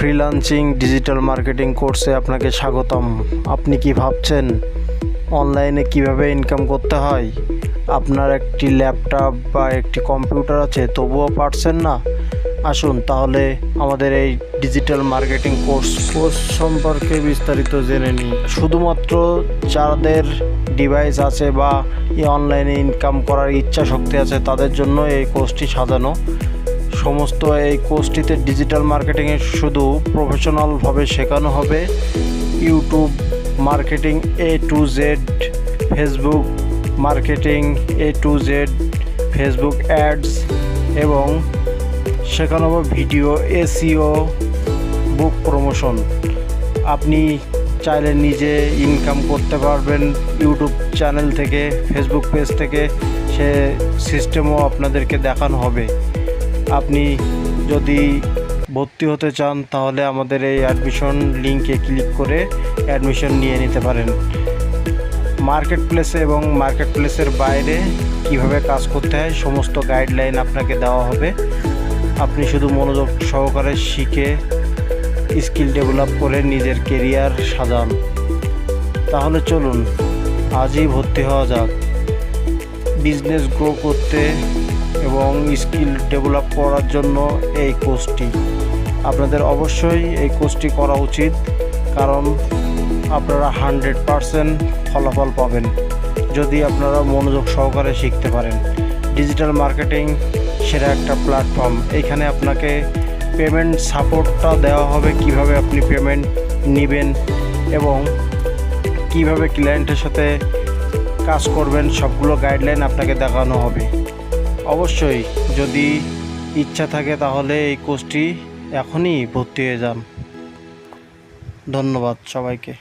Freelancing digital marketing কোর্সে আপনাকে স্বাগতম। আপনি কি ভাবছেন অনলাইনে কীভাবে ইনকাম করতে হয়? আপনার একটি ল্যাপটপ বা একটি কম্পিউটার আছে তবুও পারছেন না? আসুন তাহলে আমাদের এই ডিজিটাল মার্কেটিং কোর্স কোর্স সম্পর্কে বিস্তারিত জেনে নিই। শুধুমাত্র যাদের ডিভাইস আছে বা এই অনলাইনে ইনকাম করার ইচ্ছা শক্তি আছে তাদের জন্য এই কোর্সটি সাজানো। সমস্ত এই কোর্সটিতে ডিজিটাল মার্কেটিংয়ে শুধু প্রফেশনালভাবে শেখানো হবে। YouTube marketing A to Z Facebook marketing A to Z Facebook ads এবং শেখানো হবে ভিডিও এসিও বুক প্রমোশন আপনি চাইলে নিজে ইনকাম করতে পারবেন ইউটিউব চ্যানেল থেকে ফেসবুক পেজ থেকে। সে সিস্টেমও আপনাদেরকে দেখানো হবে। আপনি যদি ভর্তি হতে চান, তাহলে আমাদের এই অ্যাডমিশন লিঙ্কে ক্লিক করে অ্যাডমিশন নিয়ে নিতে পারেন। মার্কেট প্লেসে এবং মার্কেট প্লেসের বাইরে কীভাবে কাজ করতে হয়, সমস্ত গাইডলাইন আপনাকে দেওয়া হবে। আপনি শুধু মনোযোগ সহকারে শিখে স্কিল ডেভেলপ করে নিজের কেরিয়ার সাজান। তাহলে চলুন, আজই ভর্তি হওয়া যাক। বিজনেস গ্রো করতে এবং স্কিল ডেভেলপ করার জন্য এই কোর্সটি। আপনাদের অবশ্যই এই কোর্সটি করা উচিত, কারণ আপনারা হান্ড্রেড পারসেন্ট ফলাফল পাবেন যদি আপনারা মনোযোগ সহকারে শিখতে পারেন। ডিজিটাল মার্কেটিং সেটা একটা প্ল্যাটফর্ম। এখানে আপনাকে পেমেন্ট সাপোর্টটা দেওয়া হবে কীভাবে আপনি পেমেন্ট নেবেন এবং কীভাবে ক্লায়েন্টের সাথে কাজ করবেন, সবগুলো গাইডলাইন আপনাকে দেখানো হবে। অবশ্যই যদি ইচ্ছা থাকে তাহলে এই কোর্সটি এখনই ভর্তি হয়ে যান। ধন্যবাদ সবাইকে।